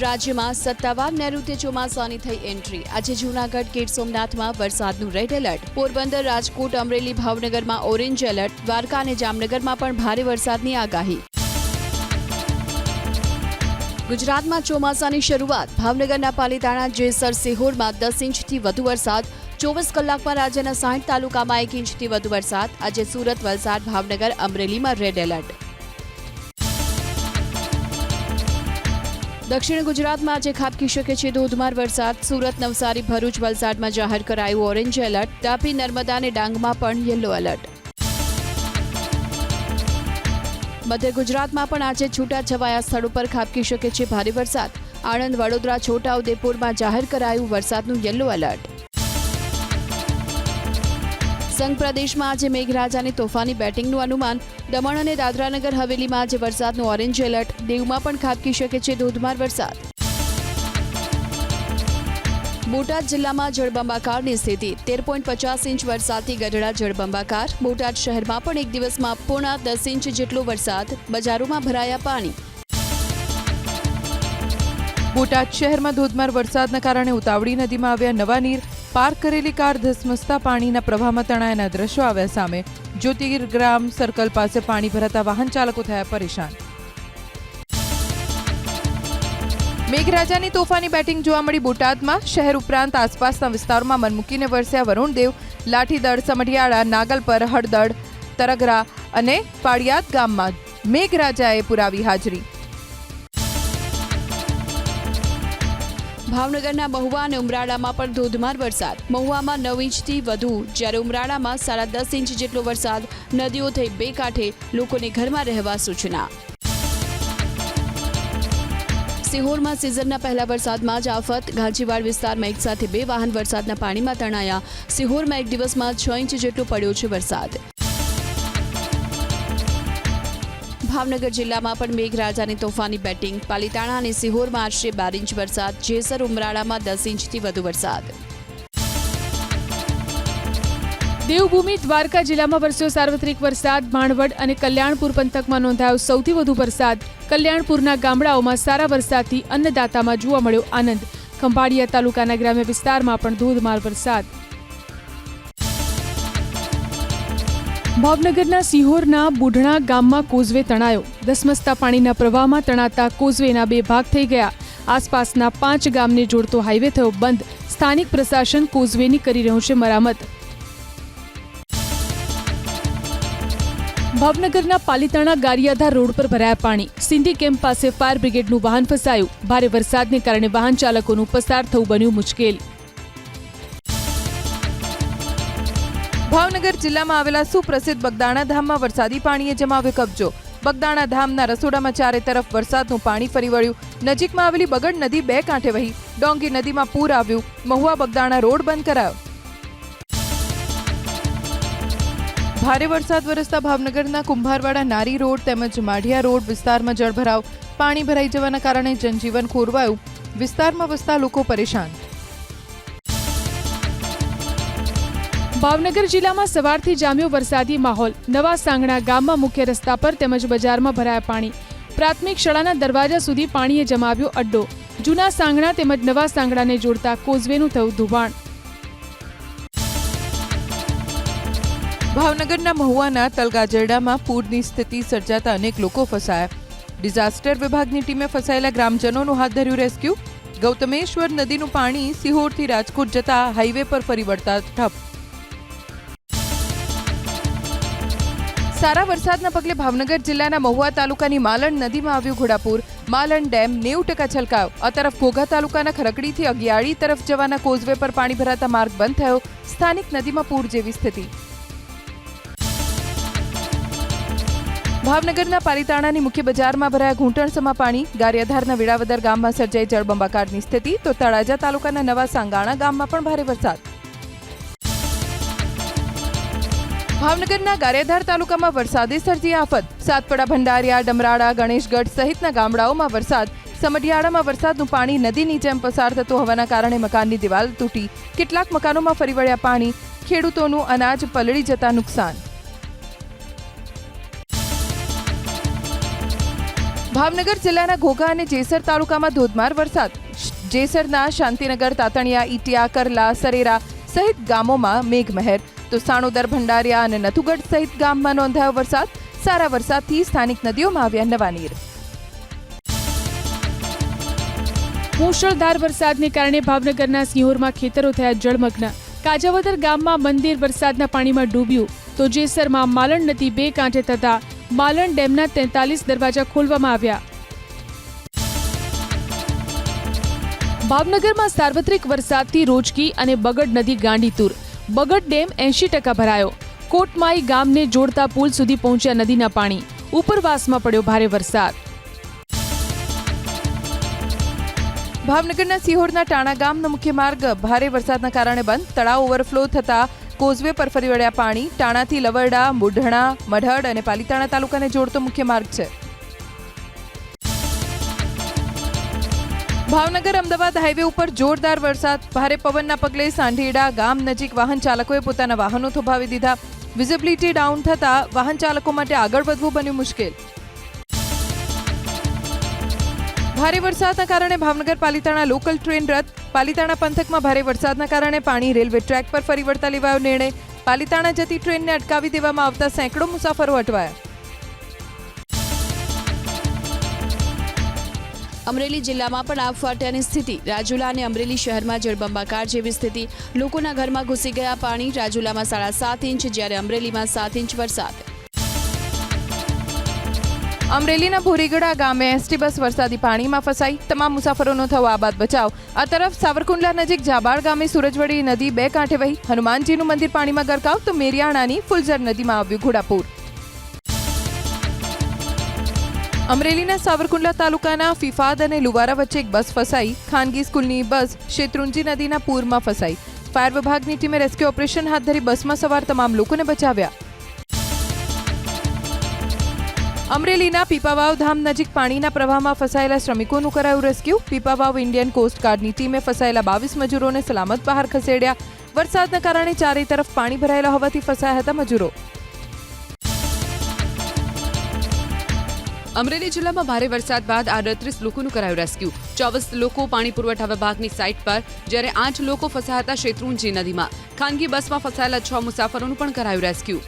રાજ્યમાં સત્તાવાર નૈઋત્ય ચોમાસાની થઈ એન્ટ્રી. આજે જૂનાગઢ ગીર સોમનાથમાં વરસાદનું રેડ એલર્ટ. પોરબંદર, રાજકોટ, અમરેલી, ભાવનગરમાં ઓરેન્જ એલર્ટ. દ્વારકા અને જામનગરમાં પણ ભારે વરસાદની આગાહી. ગુજરાતમાં ચોમાસાની શરૂઆત. ભાવનગરના પાલીતાણા જેસર સિહોરમાં દસ ઇંચથી વધુ વરસાદ. ચોવીસ કલાકમાં રાજ્યના સાઠ તાલુકામાં એક ઇંચથી વધુ વરસાદ. આજે સુરત, વલસાડ, ભાવનગર, અમરેલીમાં રેડ એલર્ટ. દક્ષિણ ગુજરાતમાં આજે ખાબકી શકે છે ધોધમાર વરસાદ. સુરત, નવસારી, ભરૂચ વલસાડમાં જાહેર કરાયું ઓરેન્જ એલર્ટ. તાપી નર્મદા અને ડાંગમાં પણ યલો એલર્ટ. મધ્ય ગુજરાતમાં પણ આજે છૂટા છવાયા સ્થળો પર ખાબકી શકે છે ભારે વરસાદ. આણંદ, વડોદરા છોટાઉદેપુરમાં જાહેર કરાયું વરસાદનું યલો એલર્ટ. સંઘ પ્રદેશમાં આજે મેઘરાજાની તોફાની બેટિંગનું અનુમાન. દમણ અને દાદરાનગર હવેલીમાં આજે વરસાદનું ઓરેન્જ એલર્ટ. દીવમાં પણ ખાબકી શકે છે ધોધમાર વરસાદ. બોટાદ જિલ્લામાં જળબંબાકારની સ્થિતિ. તેર પોઈન્ટ પચાસ ઇંચ વરસાદથી ગઢડા જળબંબાકાર. બોટાદ શહેરમાં પણ એક દિવસમાં પોણા દસ ઇંચ જેટલો વરસાદ. બજારોમાં ભરાયા પાણી. બોટાદ શહેરમાં ધોધમાર વરસાદના કારણે ઉતાવળી નદીમાં આવ્યા નવા નીર. પાર્ક કરેલી કાર ધસમસતા પાણીના પ્રવાહમાં તણાયાના દ્રશ્યો આવ્યા સામે. જ્યોતિર્ગ્રામ સર્કલ પાસે પાણી ભરાતા વાહન ચાલકો થયા પરેશાન. મેઘરાજાની તોફાની બેટિંગ જોવા મળી બોટાદમાં. શહેર ઉપરાંત આસપાસના વિસ્તારોમાં મન મૂકીને વરસ્યા વરુણદેવ, લાઠીદળ, સમઢિયાળા, નાગલપર, હળદળ, તરગરા અને પાળિયાદ ગામમાં મેઘરાજાએ પુરાવી હાજરી. ભાવનગરના મહુવા અને ઉમરાળામાં પણ ધોધમાર વરસાદ. મહુવામાં નવ ઇંચથી વધુ. જ્યારે ઉમરાળામાં સાડા દસ ઇંચ જેટલો વરસાદ. નદીઓ થઈ બે કાંઠે લોકોને ઘરમાં રહેવા સૂચના. સિહોરમાં સિઝનના પહેલા વરસાદમાં જ આફત. ઘાંચીવાડ વિસ્તારમાં એક સાથે બે વાહન વરસાદના પાણીમાં તણાયા. સિહોરમાં એક દિવસમાં છ ઇંચ જેટલો પડ્યો છે વરસાદ. ભાવનગર જિલ્લામાં પણ મેઘરાજાની તોફાની બેટિંગ. પાલીતાણા અને સિહોરમાં આશરે બાર ઇંચ વરસાદ. જેસર ઉમરાળામાં દસ ઇંચથી વધુ વરસાદ. દેવભૂમિ દ્વારકા જિલ્લામાં વરસ્યો સાર્વત્રિક વરસાદ. માંડવડ અને કલ્યાણપુર પંથકમાં નોંધાયો સૌથી વધુ વરસાદ. કલ્યાણપુરના ગામડાઓમાં સારા વરસાદથી અન્નદાતામાં જોવા મળ્યો આનંદ. ખંભાળિયા તાલુકાના ગ્રામ્ય વિસ્તારમાં પણ ધોધમાર વરસાદ. ભાવનગરના સિહોરના બુઢણા ગામમાં કોઝવે તણાયો. ધસમસતા પાણીના પ્રવાહમાં તણાતા કોઝવેના બે ભાગ થઈ ગયા. આસપાસના પાંચ ગામને જોડતો હાઈવે થયો બંધ. સ્થાનિક પ્રશાસન કોઝવેની કરી રહ્યું છે મરામત. ભાવનગરના પાલીતાણા ગારિયાધાર રોડ પર ભરાયા પાણી. સિંધી કેમ્પ પાસે ફાયર બ્રિગેડનું વાહન ફસાયું. ભારે વરસાદને કારણે વાહન ચાલકોનું પસાર થવું બન્યું મુશ્કેલ. ભાવનગર જિલ્લામાં આવેલા સુપ્રસિદ્ધ બગદાણા ધામમાં વરસાદી પાણીએ જમાવ્યો કબજો. બગદાણા ધામના રસોડામાં ચારે તરફ વરસાદનું પાણી ફરી વળ્યું. નજીકમાં આવેલી બગડ નદી બે કાંઠે વહી. ડોંગી નદીમાં પૂર આવ્યું. મહુવા બગદાણા રોડ બંધ કરાયો. ભારે વરસાદ વરસતા ભાવનગરના કુંભારવાડા નારી રોડ તેમજ માઢિયા રોડ વિસ્તારમાં જળભરાવ. પાણી ભરાઈ જવાના કારણે જનજીવન ખોરવાયું. વિસ્તારમાં વસતા લોકો પરેશાન. ભાવનગર જિલ્લામાં સવારથી જામ્યો વરસાદી માહોલ. નવા સાંગણા ગામમાં મુખ્ય રસ્તા પર તેમજ બજારમાં ભરાયા પાણી. પ્રાથમિક શાળાના દરવાજા સુધી પાણીએ જમાવ્યો અડ્ડો. જૂના સાંગણા તેમજ નવા સાંગણાને જોડતા કોઝવેનું થયું ધોવાણ ભાવનગરના મહુવાના તલગાજરડામાં પૂરની સ્થિતિ સર્જાતા અનેક લોકો ફસાયા. ડિઝાસ્ટર વિભાગની ટીમે ફસાયેલા ગ્રામજનોનું હાથ ધર્યું રેસ્ક્યુ. ગૌતમેશ્વર નદીનું પાણી સિહોરથી રાજકોટ જતા હાઈવે પર ફરી વળતા ઠપ. સારા વરસાદના પગલે ભાવનગર જિલ્લાના મહુવા તાલુકાની માલણ નદીમાં આવ્યું ઘોડાપુર. માલણ ડેમ નેવું ટકા છલકાયો. આ તરફ ઘોઘા તાલુકાના ખરકડીથી અગિયાળી તરફ જવાના કોઝવે પર પાણી ભરાતા માર્ગ બંધ થયો. સ્થાનિક નદીમાં પૂર જેવી સ્થિતિ. ભાવનગરના પાલીતાણાની મુખ્ય બજારમાં ભરાયા ઘૂંટણસમા પાણી. ગારિયાધારના વિડાવદર ગામમાં સર્જાઈ જળબંબાકારની સ્થિતિ. તો તળાજા તાલુકાના નવા સાંગાણા ગામમાં પણ ભારે વરસાદ. ભાવનગરના ગારેધાર તાલુકામાં વરસાદે સર્જી આફત. સાતપડા ભંડારિયા, ડમરાળા, ગણેશગઢ સહિતના ગામડાઓમાં વરસાદ. સમઢિયાળામાં વરસાદનું પાણી નદીની જેમ પસાર થતું હોવાના કારણે મકાનની દિવાલ તૂટી. કેટલાક મકાનોમાં ફરી વળ્યા પાણી. ખેડૂતોનું અનાજ પલળી જતા નુકસાન. ભાવનગર જિલ્લાના ઘોઘા અને જેસર તાલુકામાં ધોધમાર વરસાદ. જેસરના શાંતિનગર, તાતણિયા, ઈટિયા, કરલા, સરેરા સહિત ગામોમાં મેઘમહેર. તો સાણોદર ભંડારિયા અને નથુગઢ સહિત ગામમાં નોંધાયો વરસાદ. સારા વરસાદથી સ્થાનિક નદીઓમાં આવ્યા નવા નીર. મુશળધાર વરસાદને કારણે ભાવનગરના સિંહોરમાં ખેતરો થયા જળમગ્ન. કાજાવદર ગામમાં મંદિર વરસાદના પાણીમાં ડૂબ્યું. તો જેસરમાં માલણ નદી બે કાંઠે થતા માલણ ડેમના તેતાલીસ દરવાજા ખોલવામાં આવ્યા. ભાવનગરમાં સાર્વત્રિક વરસાદથી રોજકી અને બગડ નદી ગાંડીતુર. બગડ ડેમ એંશી ટકા ભરાયો. કોટમાઈ ગામને જોડતા પુલ સુધી પહોંચ્યા નદીના પાણી. ઉપરવાસમાં પડ્યો ભારે વરસાદ. ભાવનગરના સિહોરના ટાણા ગામનો મુખ્ય માર્ગ ભારે વરસાદના કારણે બંધ. તળાવ ઓવરફ્લો થતા કોઝવે પર ફરી વળ્યા પાણી. ટાણાથી લવરડા, મુઢણા, મઢડ અને પાલીતાણા તાલુકાને જોડતો મુખ્ય માર્ગ છે. ભાવનગર અમદાવાદ હાઈવે ઉપર જોરદાર વરસાદ. ભારે પવનના પગલે સાંઢેડા ગામ નજીક વાહન ચાલકોએ પોતાના વાહનો થોભાવી દીધા. વિઝિબિલિટી ડાઉન થતા વાહન ચાલકો માટે આગળ વધવું બન્યું મુશ્કેલ. ભારે વરસાદના કારણે ભાવનગર પાલિતાણા લોકલ ટ્રેન રદ. પાલીતાણા પંથકમાં ભારે વરસાદના કારણે પાણી રેલવે ટ્રેક પર ફરી વળતા લેવાયો નિર્ણય. પાલિતાણા જતી ટ્રેનને અટકાવી દેવામાં આવતા સેંકડો મુસાફરો અટવાયા. અમરેલી જિલ્લામાં પણ આ ફાટ્યાની સ્થિતિ. રાજુલા અને અમરેલી શહેરમાં જળબંબાકાર જેવી સ્થિતિ. લોકોના ઘરમાં ઘૂસી ગયા પાણી. રાજુલામાં સાડા સાત ઇંચ, જ્યારે અમરેલીમાં સાત ઇંચ વરસાદ. અમરેલીના ભોરીગડા ગામે એસટી બસ વરસાદી પાણીમાં ફસાઈ. તમામ મુસાફરોનો થયો આબાદ બચાવ. આ તરફ સાવરકુંડલા નજીક જાબાળ ગામે સુરજવડી નદી બે કાંઠે વહી. હનુમાનજીનું મંદિર પાણીમાં ગરકાવ તો મેરિયાણાની ફુલઝર નદીમાં આવ્યું ઘોડાપૂર. અમરેલીના સાવરકુંડલા તાલુકાના ફિફાદ અને લુવારા વચ્ચે એક બસ ફસાઈ. ખાનગી સ્કૂલની બસ શેત્રુંજી નદીના પૂરમાં ફસાઈ. ફાયર વિભાગની ટીમે રેસ્ક્યુ ઓપરેશન હાથ ધરી બસમાં સવાર તમામ લોકોને બચાવ્યા. અમરેલીના પીપાવાવ ધામ નજીક પાણીના પ્રવાહમાં ફસાયેલા શ્રમિકોનું કરાયું રેસ્ક્યુ. પીપાવાવ ઇન્ડિયન કોસ્ટ ગાર્ડની ટીમે ફસાયેલા બાવીસ મજૂરોને સલામત બહાર ખસેડ્યા. વરસાદના કારણે ચારે તરફ પાણી ભરાયેલા હોવાથી ફસાયા હતા મજૂરો. અમરેલી જિલ્લામાં ભારે વરસાદ બાદ આડત્રીસ લોકોનું કરાયું રેસ્ક્યુ. ચોવીસ લોકો પાણી પુરવઠા વિભાગની સાઇટ પર, જ્યારે આઠ લોકો ફસાયા હતા શેત્રુંજી નદીમાં. ખાનગી બસમાં ફસાયેલા છ મુસાફરોનું પણ કરાયું રેસ્ક્યુ.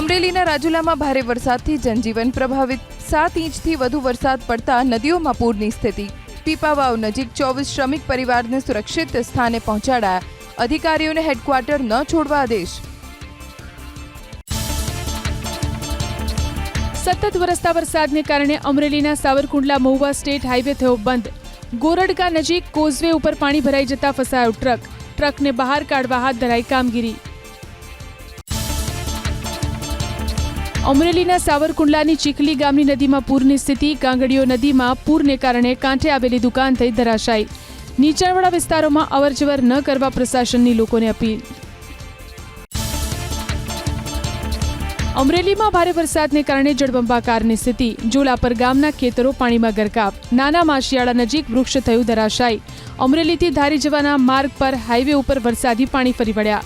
અમરેલીના રાજુલામાં ભારે વરસાદથી જનજીવન પ્રભાવિત. સાત ઇંચથી વધુ વરસાદ પડતા નદીઓમાં પૂરની સ્થિતિ. પીપાવાવ નજીક ચોવીસ શ્રમિક પરિવારને સુરક્ષિત સ્થાને પહોંચાડાયા. અધિકારીઓને હેડક્વાર્ટર ન છોડવા આદેશ. સતત વરસતા વરસાદને કારણે અમરેલીના સાવરકુંડલા મહુવા સ્ટેટ હાઈવે થયો બંધ. ગોરડકા નજીક કોઝવે ઉપર પાણી ભરાઈ જતા ફસાયો ટ્રક. ટ્રકને બહાર કાઢવા હાથ ધરાઈ કામગીરી. અમરેલીના સાવરકુંડલાની ચીખલી ગામની નદીમાં પૂરની સ્થિતિ કાંગડીઓ નદીમાં પૂરને કારણે કાંઠે આવેલી દુકાન થઈ ધરાશાયી. નીચાણવાળા વિસ્તારોમાં અવરજવર ન કરવા પ્રશાસનની લોકોને અપીલ. અમરેલીમાં ભારે વરસાદને કારણે જળબંબાકારની સ્થિતિ. જોલાપર ગામના ખેતરો પાણીમાં ગરકાવ. નાના માશિયાળા નજીક વૃક્ષ થયું ધરાશાયી. અમરેલીથી ધારી જવાના માર્ગ પર હાઈવે ઉપર વરસાદી પાણી ફરી વળ્યા.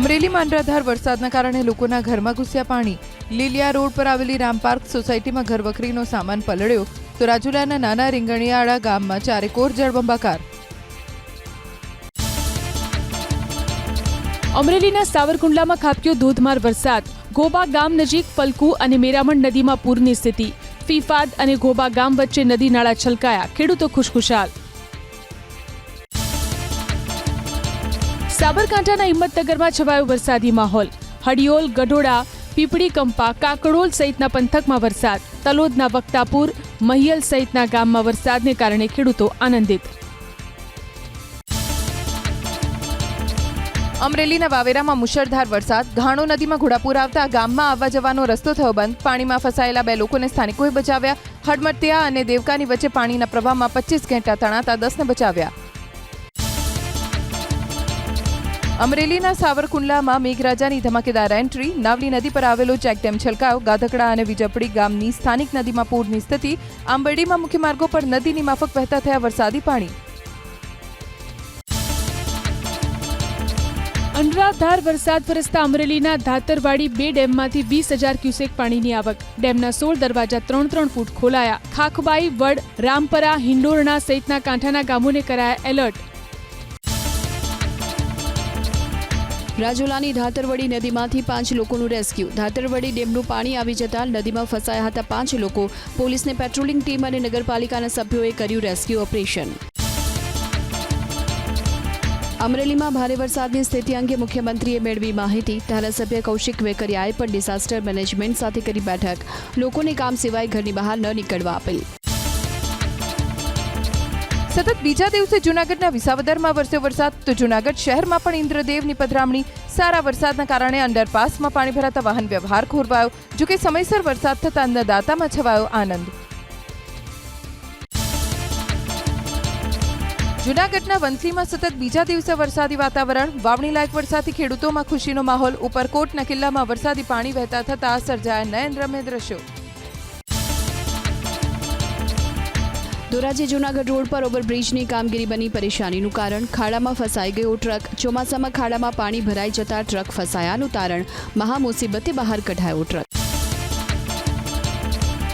અમરેલીમાં અનરાધાર વરસાદના કારણે લોકોના ઘરમાં ઘૂસ્યા પાણી. લીલિયા રોડ પર આવેલી રામપાર્ક સોસાયટીમાં ઘરવખરીનો સામાન પલળ્યો. તો રાજુલાના નાના રીંગણિયાળા ગામમાં ચારેકોર જળબંબાકાર. અમરેલીના સાવરકુંડલામાં ખાબક્યો ધોધમાર વરસાદ. ગોબા ગામ નજીક પલકુ અને મેરામણ નદીમાં પૂરની સ્થિતિ. ફીફાદ અને ગોબા ગામ વચ્ચે નદી નાળા છલકાયા. ખેડૂતો ખુશખુશાલ. સાબરકાંઠાના હિંમતનગરમાં છવાયો વરસાદી માહોલ. હડિયોલ ગઢોડા, પીપળી કંપા કાકડોલ સહિતના પંથકમાં વરસાદ. તલોદના વક્તાપુર, મહિયલ સહિતના ગામમાં વરસાદને કારણે ખેડૂતો આનંદિત. અમરેલીના વાવેરામાં મુશળધાર વરસાદ. ઘાણો નદીમાં ઘોડાપુર આવતા ગામમાં આવવા જવાનો રસ્તો થયો બંધ. પાણીમાં ફસાયેલા બે લોકોને સ્થાનિકોએ બચાવ્યા. હડમટિયા અને દેવકાની વચ્ચે પાણીના પ્રવાહમાં પચીસ ઘેંટા તણાતા દસને બચાવ્યા. અમરેલીના સાવરકુંડલામાં મેઘરાજાની ધમાકેદાર એન્ટ્રી. નાવલી નદી પર આવેલો ચેકડેમ છલકાયો. ગાધકડા અને વિજપડી ગામની સ્થાનિક નદીમાં પૂરની સ્થિતિ. આંબરડીમાં મુખ્ય માર્ગો પર નદીની માફક વહેતા થયા વરસાદી પાણી. અનરાધાર વરસાદ વરસતા અમરેલીના ધાતરવાડી બે ડેમમાંથી વીસ હજાર ક્યુસેક પાણીની આવક. ડેમના સોળ દરવાજા ત્રણ ત્રણ ફૂટ ખોલાયા. ખાખબાઈ, વડ, રામપરા, હિંડોરણા સહિતના કાંઠાના ગામોને કરાયા એલર્ટ. રાજુલાની ધાતરવડી નદીમાંથી પાંચ લોકોનું રેસ્ક્યુ. ધાતરવડી ડેમનું પાણી આવી જતા નદીમાં ફસાયા હતા પાંચ લોકો. પોલીસને પેટ્રોલિંગ ટીમ અને નગરપાલિકાના સભ્યોએ કર્યું રેસ્ક્યુ ઓપરેશન. અમરેલીમાં ભારે વરસાદની સ્થિતિ અંગે મુખ્યમંત્રીએ મેળવી માહિતી. ધારાસભ્ય કૌશિક વેકરિયાએ પણ ડિઝાસ્ટર મેનેજમેન્ટ સાથે કરી બેઠક. લોકોને કામ સિવાય ઘરની બહાર ન નીકળવા અપીલ. સતત બીજા દિવસે જૂનાગઢના વિસાવદરમાં વરસ્યો વરસાદ, તો જૂનાગઢ શહેરમાં પણ ઇન્દ્રદેવની પધરામણી. સારા વરસાદના કારણે અંડરપાસમાં પાણી ભરાતા વાહન વ્યવહાર ખોરવાયો, જોકે સમયસર વરસાદ થતા અન્નદાતામાં છવાયો આનંદ. જૂનાગઢના વંથલીમાં સતત બીજા દિવસે વરસાદી વાતાવરણ, વાવણી લાયક વરસાદથી ખેડૂતોમાં ખુશીનો માહોલ, ઉપરકોટના કિલ્લામાં વરસાદી પાણી વહેતા થતા સર્જાયા નયનરમ્ય દ્રશ્યો. ધોરાજી જૂનાગઢ રોડ પર ઓવરબ્રિજની કામગીરી બની પરેશાનીનું કારણ. ખાડામાં ફસાઈ ગયો ટ્રક. ચોમાસામાં ખાડામાં પાણી ભરાઈ જતા ટ્રક ફસાયાનું તારણ. મહામુસીબતે બહાર કઢાયો ટ્રક.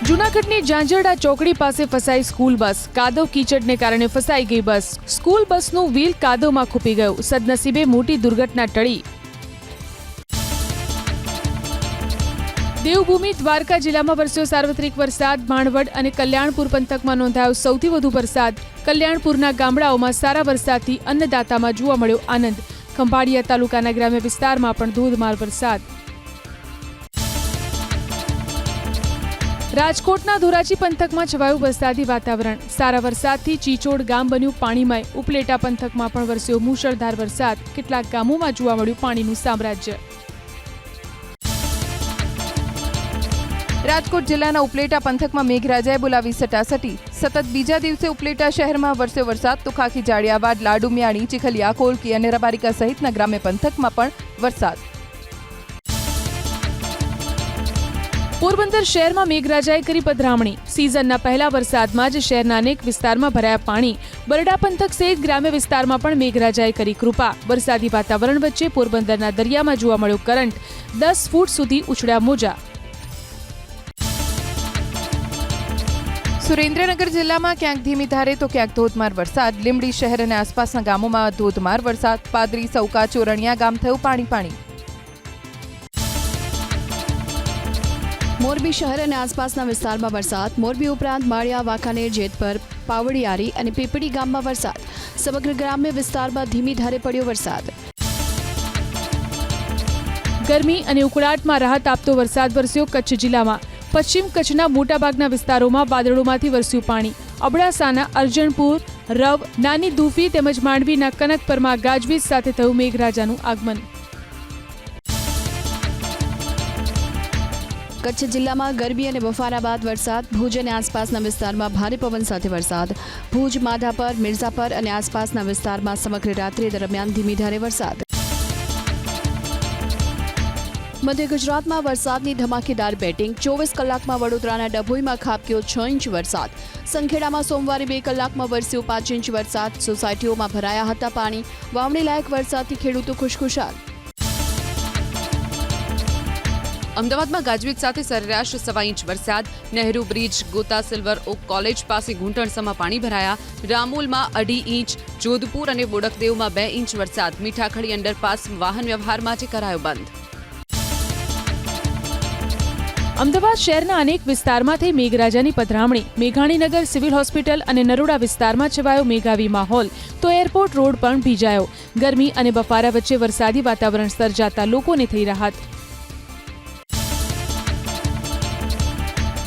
જૂનાગઢની ઝાંઝરડા ચોકડી પાસે ફસાઈ સ્કૂલ બસ. કાદવ કીચડને કારણે ફસાઈ ગઈ બસ. સ્કૂલ બસનું વ્હીલ કાદવમાં ખૂપી ગયું. સદનસીબે મોટી દુર્ઘટના ટળી. દેવભૂમિ દ્વારકા જિલ્લામાં વરસ્યો સાર્વત્રિક વરસાદ માંડવડ અને કલ્યાણપુર પંથકમાં નોંધાયો સૌથી વધુ વરસાદ. કલ્યાણપુરના ગામડાઓમાં સારા વરસાદથી અન્નદાતામાં જોવા મળ્યો આનંદ. ખંભાળિયા તાલુકાના ગ્રામ્ય વિસ્તારમાં પણ ધોધમાર વરસાદ. રાજકોટના ધોરાજી પંથકમાં છવાયું વરસાદી વાતાવરણ. સારા વરસાદથી ચીચોડ ગામ બન્યું પાણીમય. ઉપલેટા પંથકમાં પણ વરસ્યો મુશળધાર વરસાદ. કેટલાક ગામોમાં જોવા મળ્યું પાણીનું સામ્રાજ્ય. રાજકોટ જિલ્લાના ઉપલેટા પંથકમાં મેઘરાજાએ બોલાવી સટાસટી. સતત બીજા દિવસે ઉપલેટા શહેરમાં વરસ્યો વરસાદ. તો ખાખી જાડિયાવાડ લાડુમિયાણી, ચીખલિયા, કોલકી અને રબારિકા સહિતના ગ્રામ્ય પંથકમાં પણ વરસાદ. પોરબંદર શહેરમાં મેઘરાજાએ કરી પધરામણી. સિઝનના પહેલા વરસાદમાં જ શહેરના અનેક વિસ્તારમાં ભરાયા પાણી. બરડા પંથક સહિત ગ્રામ્ય વિસ્તારમાં પણ મેઘરાજાએ કરી કૃપા. વરસાદી વાતાવરણ વચ્ચે પોરબંદરના દરિયામાં જોવા મળ્યો કરંટ. દસ ફૂટ સુધી ઉછળ્યા મોજા. સુરેન્દ્રનગર જિલ્લામાં ક્યાંક ધીમી ધારે તો ક્યાંક ધોધમાર વરસાદ. લીંબડી શહેર અને આસપાસના ગામોમાં ધોધમાર વરસાદ. પાદરી, સૌકા, ચોરણિયા ગામ થયું પાણી પાણી મોરબી શહેર અને આસપાસના વિસ્તારમાં વરસાદ. મોરબી ઉપરાંત માળિયા, વાંકાનેર, જેતપર, પાવડિયારી અને પીપળી ગામમાં વરસાદ. સમગ્ર ગ્રામ્ય વિસ્તારમાં ધીમી ધારે પડ્યો વરસાદ. ગરમી અને ઉકળાટમાં રાહત આપતો વરસાદ વરસ્યો કચ્છ જિલ્લામાં. પશ્ચિમ કચ્છના મોટાભાગના વિસ્તારોમાં વાદળોમાંથી વરસ્યું પાણી. અબડાસાના અર્જણપુર, રવ, નાની દુફી તેમજ માંડવીના કનકપરમાં ગાજવીજ સાથે થયું મેઘરાજાનું આગમન. કચ્છ જિલ્લામાં ગરમી અને બફારા બાદ વરસાદ, ભુજ અને આસપાસના વિસ્તારમાં ભારે પવન સાથે વરસાદ. ભુજ, માધાપર, મિર્ઝાપર અને આસપાસના વિસ્તારમાં સમગ્ર રાત્રિ દરમિયાન ધીમી ધારે વરસાદ. મધ્ય ગુજરાતમાં વરસાદની ધમાકેદાર બેટિંગ. ચોવીસ કલાકમાં વડોદરાના ડભોઈમાં ખાબક્યો છ ઇંચ વરસાદ. સંખેડામાં સોમવારે બે કલાકમાં વરસ્યો પાંચ ઇંચ વરસાદ. સોસાયટીઓમાં ભરાયા હતા પાણી. વાવણી લાયક વરસાદથી ખેડૂતો ખુશખુશાલ. અમદાવાદમાં ગાજવીજ સાથે સરેરાશ સવા ઇંચ વરસાદ, Nehru bridge, Gota silver oak college પાસે ઘૂંટણસમાં પાણી ભરાયા. રામોલમાં અઢી ઇંચ, જોધપુર અને બોડકદેવમાં બે ઇંચ વરસાદ. મીઠાખડી અંડરપાસ વાહન વ્યવહાર માટે કરાયો બંધ. અમદાવાદ શહેરના અનેક વિસ્તારમાંથી મેઘરાજાની પધરામણી. મેઘાણીનગર સિવિલ હોસ્પિટલ અને નરોડા વિસ્તારમાં છવાયો મેઘાવી માહોલ. તો એરપોર્ટ રોડ પણ ભીજાયો. ગરમી અને બફારા વચ્ચે વરસાદી વાતાવરણ સર્જાતા લોકોને થઈ રાહત.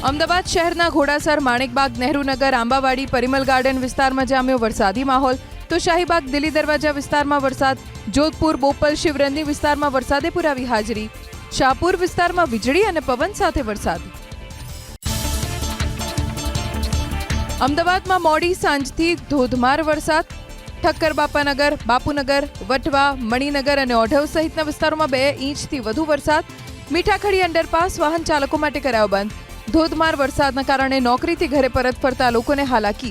અમદાવાદ શહેરના ઘોડાસર, માણેકબાગ, નહેરુનગર, આંબાવાડી, પરિમલ ગાર્ડન વિસ્તારમાં જામ્યો વરસાદી માહોલ. તો શાહીબાગ, દિલ્હી દરવાજા વિસ્તારમાં વરસાદ. જોધપુર, બોપલ શિવરંદી વિસ્તારમાં વરસાદે પુરાવી હાજરી. શાહપુર વિસ્તારમાં વીજળી અને પવન સાથે વરસાદ. અમદાવાદમાં મોડી સાંજથી ધોધમાર વરસાદ. ઠક્કર બાપાનગર, બાપુનગર, વટવા, મણિનગર અને ઓઢવ સહિતના વિસ્તારોમાં બે ઇંચથી વધુ વરસાદ. મીઠાખડી અંડરપાસ વાહન ચાલકો માટે કરાયો બંધ. ધોધમાર વરસાદના કારણે નોકરીથી ઘરે પરત ફરતા લોકોને હાલાકી.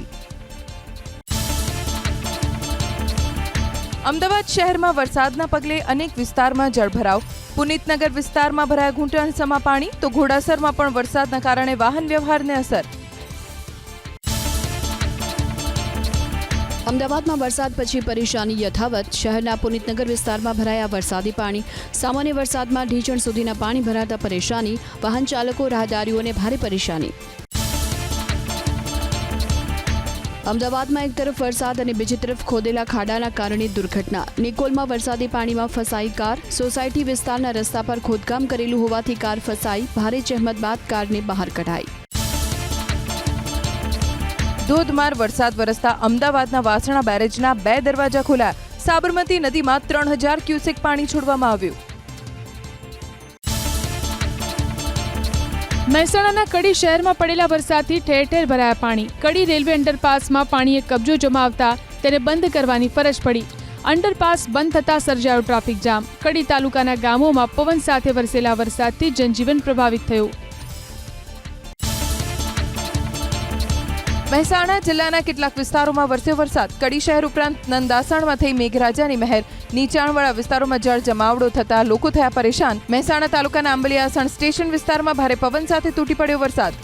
અમદાવાદ શહેરમાં વરસાદના પગલે અનેક વિસ્તારમાં જળભરાવ. પુનિતનગર વિસ્તારમાં ભરાયા ઘૂંટણસમાં પાણી, તો ઘોડાસરમાં પણ વરસાદના કારણે વાહન વ્યવહારને અસર. અમદાવાદમાં વરસાદ પછી પરેશાની યથાવત. શહેરના પુનિતનગર વિસ્તારમાં ભરાયા વરસાદી પાણી. સામાન્ય વરસાદમાં ઢીચણ સુધીના પાણી ભરાતા પરેશાની. વાહન ચાલકો, રાહદારીઓને ભારે પરેશાની. અમદાવાદમાં એક તરફ વરસાદ અને બીજી તરફ ખોદેલા ખાડાના કારણે દુર્ઘટના. નિકોલમાં વરસાદી પાણીમાં ફસાઈ કાર. સોસાયટી વિસ્તારના રસ્તા પર ખોદકામ કરેલું હોવાથી કાર ફસાઈ. ભારે જહેમત બાદ કારને બહાર કઢાઈ. ધોધમાર વરસાદ વરસતા અમદાવાદના વાસણા બેરેજના બે દરવાજા ખોલ્યા. સાબરમતી નદીમાં ત્રણ હજાર ક્યુસેક પાણી છોડવામાં આવ્યું. મહેસાણાના કડી શહેરમાં પડેલા વરસાદથી ઠેર ઠેર ભરાયા પાણી. કડી રેલવે અંડરપાસમાં પાણીએ કબજો જમાવતા તેને બંધ કરવાની ફરજ પડી. અંડરપાસ બંધ થતાં સર્જાયો ટ્રાફિક જામ. કડી તાલુકાના ગામોમાં પવન સાથે વરસેલા વરસાદથી જનજીવન પ્રભાવિત થયું. મહેસાણા જિલ્લાના કેટલાક વિસ્તારોમાં વરસ્યો વરસાદ. કડી શહેર ઉપરાંત નંદાસણમાં થઈ મેઘરાજાની મહેર. નીચાણવાળા વિસ્તારોમાં જળ જમાવડો થતા લોકો થયા પરેશાન. મહેસાણા તાલુકાના આંબલિયાસણ સ્ટેશન વિસ્તારમાં ભારે પવન સાથે તૂટી પડ્યો વરસાદ.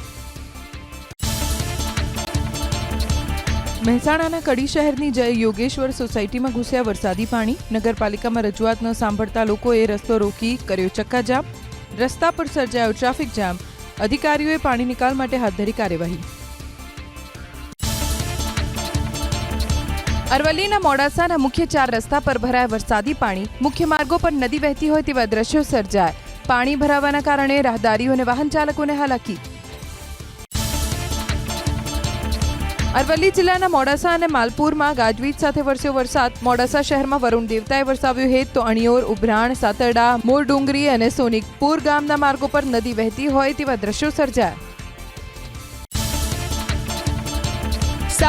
મહેસાણાના કડી શહેરની જય યોગેશ્વર સોસાયટીમાં ઘૂસ્યા વરસાદી પાણી. નગરપાલિકામાં રજૂઆત ન સાંભળતા લોકોએ રસ્તો રોકી કર્યો ચક્કાજામ. રસ્તા પર સર્જાયો ટ્રાફિક જામ. અધિકારીઓએ પાણી નિકાલ માટે હાથ ધરી કાર્યવાહી. અરવલ્લીના મોડાસાના મુખ્ય ચાર રસ્તા પર ભરાય વરસાદી પાણી. મુખ્ય માર્ગો પર નદી વહેતી હોય તેવા દ્રશ્યો સર્જાય. પાણી ભરાવાના કારણે રાહદારીઓ અને વાહન ચાલકોને હાલાકી. અરવલ્લી જિલ્લાના મોડાસા અને માલપુરમાં ગાજવીજ સાથે વરસ્યો વરસાદ. મોડાસા શહેરમાં વરુણ દેવતાએ વરસાવ્યો હેત તો અણિયોર, ઉભરાણ, સાતરડા, મોરડુંગરી અને સોનિકપુર ગામના માર્ગો પર નદી વહેતી હોય તેવા દ્રશ્યો સર્જાયા.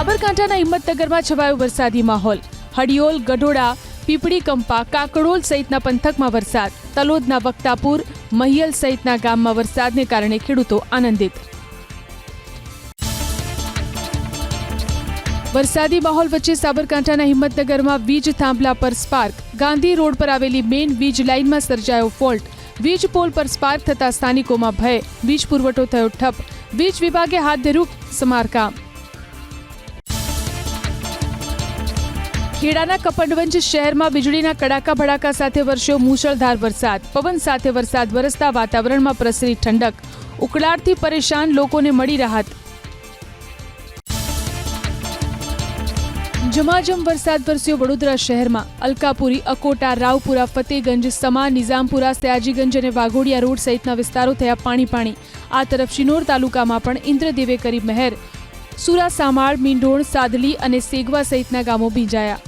સાબરકાંઠાના હિંમતનગરમાં છવાયો વરસાદી માહોલ. હડિયોલ ગઢોડા, પીપળી કંપા કાકડોલ સહિતના પંથકમાં વરસાદ. તલોદના વક્તાપુર, મહિયલ સહિતના ગામમાં વરસાદને કારણે ખેડૂતો આનંદિત. વરસાદી માહોલ વચ્ચે સાબરકાંઠાના હિંમતનગરમાં વીજ થાંભલા પર સ્પાર્ક. ગાંધી રોડ પર આવેલી મેઇન વીજ લાઇનમાં સર્જાયો ફોલ્ટ. વીજ પોલ પર સ્પાર્ક થતા સ્થાનિકોમાં ભય. વીજ પુરવઠો થયો ઠપ. વીજ વિભાગે હાથ ધર્યું સમારકામ. ખેડાના કપડવંજ શહેરમાં વીજળીના કડાકા ભડાકા સાથે વરસ્યો મુશળધાર વરસાદ. પવન સાથે વરસાદ વરસતા વાતાવરણમાં પ્રસરી ઠંડક. ઉકળાટથી પરેશાન લોકોને મળી રાહત. જમાજમ વરસાદ વરસ્યો વડોદરા શહેરમાં. અલકાપુરી, અકોટા, રાવપુરા, ફતેગંજ, સમા, નિઝામપુરા, સયાજીગંજ અને વાઘોડિયા રોડ સહિતના વિસ્તારો થયા પાણી પાણી. આ તરફ શિનોર તાલુકામાં પણ ઇન્દ્રદેવે કરી મહેર. સુરા સામાળ મીંઢોણ, સાદલી અને સેગવા સહિતના ગામો ભીંજાયા.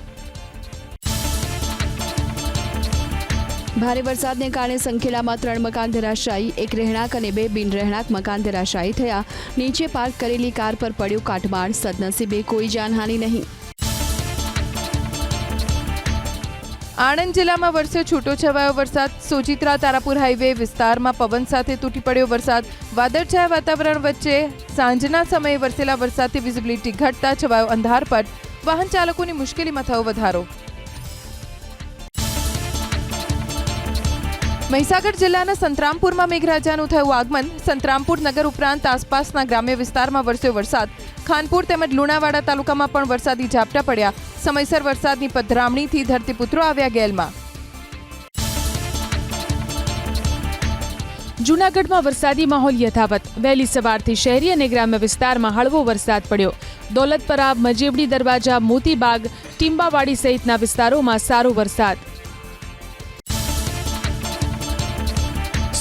ભારે વરસાદને કારણે સંખેલામાં ત્રણ મકાન ધરાશાયી, એક રહેણાંક અને બે બિન રહેણાંક મકાન ધરાશાયી થયા. નીચે પાર્ક કરેલી કાર પર પડ્યો કાટમાળ, સદનસીબે કોઈ જાનહાનિ નહીં. આણંદ જિલ્લામાં વરસ્યો છૂટો છવાયો વરસાદ. સોજિત્રા તારાપુર હાઈવે વિસ્તારમાં પવન સાથે તૂટી પડ્યો વરસાદ. વાદળછાયા વાતાવરણ વચ્ચે સાંજના સમયે વરસેલા વરસાદથી વિઝિબિલિટી ઘટતા છવાયો અંધારપટ વાહન ચાલકોની મુશ્કેલીમાં થયો વધારો. મહીસાગર જિલ્લાના સંતરામપુરમાં મેઘરાજાનું થયું આગમન. સંતરામપુર નગર ઉપરાંત આસપાસના ગ્રામ્ય વિસ્તારમાં વરસ્યો વરસાદ. ખાનપુર તેમજ લુણાવાડા તાલુકામાં પણ વરસાદી ઝાપટા પડ્યા. સમયસર વરસાદની પધરામણીથી ધરતીપુત્રો આવ્યા ગેલમાં. જૂનાગઢમાં વરસાદી માહોલ યથાવત. વહેલી સવારથી શહેરી અને ગ્રામ્ય વિસ્તારમાં હળવો વરસાદ પડ્યો. દોલતપરા, મજેવડી દરવાજા, મોતીબાગ, ટીંબાવાડી સહિતના વિસ્તારોમાં સારો વરસાદ.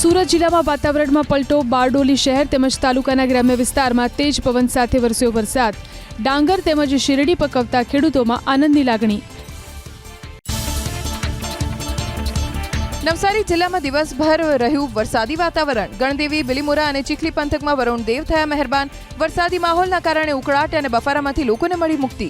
સુરત જિલ્લામાં વાતાવરણમાં પલટો, બારડોલી શહેર તેમજ તાલુકાના ગ્રામ્ય વિસ્તારમાં તેજ પવન સાથે વરસ્યો વરસાદ. ડાંગર તેમજ શેરડી પકવતા ખેડૂતોમાં આનંદની લાગણી. નવસારી જિલ્લામાં દિવસભર રહ્યું વરસાદી વાતાવરણ. ગણદેવી, બિલીમોરા અને ચીખલી પંથકમાં વરુણ દેવ થયા મહેરબાન. વરસાદી માહોલના કારણે ઉકળાટ અને બફારામાંથી લોકોને મળી મુક્તિ.